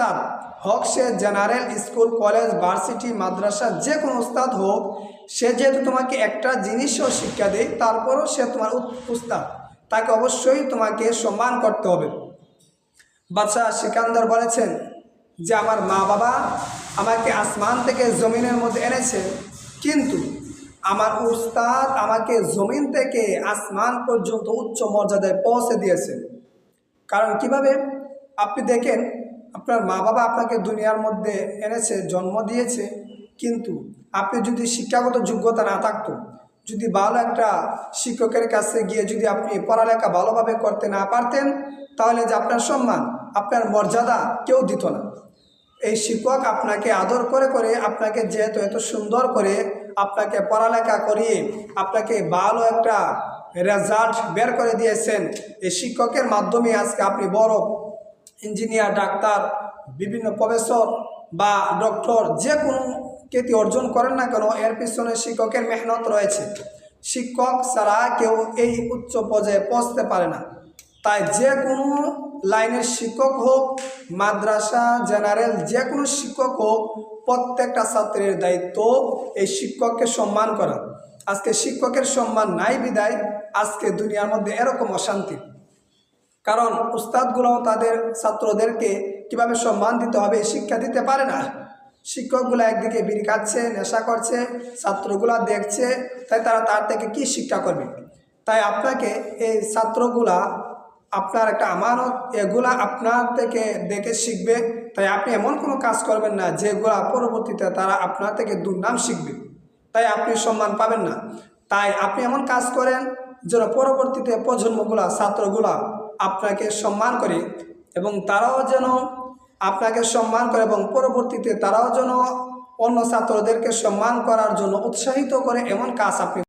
উস্তাদ হোক সে জেনারেল স্কুল, কলেজ, ভার্সিটি, মাদ্রাসা, যে কোনো উস্তাদ হোক, সে যেহেতু তোমাকে একটা জিনিসও শিক্ষা দেয়, তারপরও সে তোমার উস্তাদ। তাকে অবশ্যই তোমাকে সম্মান করতে হবে। বাদশাহ সিকান্দর বলেছেন যে, আমার মা বাবা আমাকে আসমান থেকে জমিনের মধ্যে এনেছে, কিন্তু আমার উস্তাদ আমাকে জমিন থেকে আসমান পর্যন্ত উচ্চ মর্যাদায় পৌঁছে দিয়েছে। কারণ কীভাবে? আপনি দেখেন আপনার মা বাবা আপনাকে দুনিয়ার মধ্যে এনেছে, জন্ম দিয়েছে, কিন্তু আপনি যদি শিক্ষাগত যোগ্যতা না থাকতো, যদি ভালো একটা শিক্ষকের কাছে গিয়ে যদি আপনি পড়ালেখা ভালোভাবে করতে না পারতেন, তাহলে যে আপনার সম্মান, আপনার মর্যাদা কেউ দিত না। এই শিক্ষক আপনাকে আদর করে করে আপনাকে যেহেতু এত সুন্দর করে আপনাকে পড়ালেখা করিয়ে আপনাকে ভালো একটা রেজাল্ট বের করে দিয়েছেন, এই শিক্ষকের মাধ্যমে আজকে আপনি বড় ইঞ্জিনিয়ার, ডাক্তার, বিভিন্ন প্রফেসর বা ডক্টর যে কোনো খ্যাতি অর্জন করেন না কেন, এর পিছনে শিক্ষকের মেহনত রয়েছে। শিক্ষক ছাড়া কেউ এই উচ্চ পর্যায়ে পৌঁছতে পারে না। তাই যে কোনো লাইনের শিক্ষক হোক, মাদ্রাসা, জেনারেল, যে কোনো শিক্ষক হোক, প্রত্যেকটা ছাত্রের দায়িত্ব এই শিক্ষককে সম্মান করা। আজকে শিক্ষকের সম্মান নাই বিদায়, আজকে দুনিয়ার মধ্যে এরকম অশান্তি। কারণ উস্তাদগুলো তাদের ছাত্রদেরকে কীভাবে সম্মান দিতে হবে, শিক্ষা দিতে পারে না। শিক্ষকগুলো একদিকে বিড়ি খাচ্ছে, নেশা করছে, ছাত্রগুলা দেখছে, তাই তারা তার থেকে কি শিক্ষা করবে? তাই আপনাকে এই ছাত্রগুলা আপনার একটা আমানত, এগুলা আপনার থেকে দেখে শিখবে। তাই আপনি এমন কোনো কাজ করবেন না যেগুলা পরবর্তীতে তারা আপনার থেকে দুর্নাম শিখবে। তাই আপনি সম্মান পাবেন না। তাই আপনি এমন কাজ করেন যেন পরবর্তীতে প্রজন্মগুলা, ছাত্রগুলা আপনাকে সম্মান করে এবং তারাও যেন আপনাকে সম্মান করে এবং পরবর্তীতে তারাও যেন অন্য ছাত্রদেরকে সম্মান করার জন্য উৎসাহিত করে এমন কাজ আপনি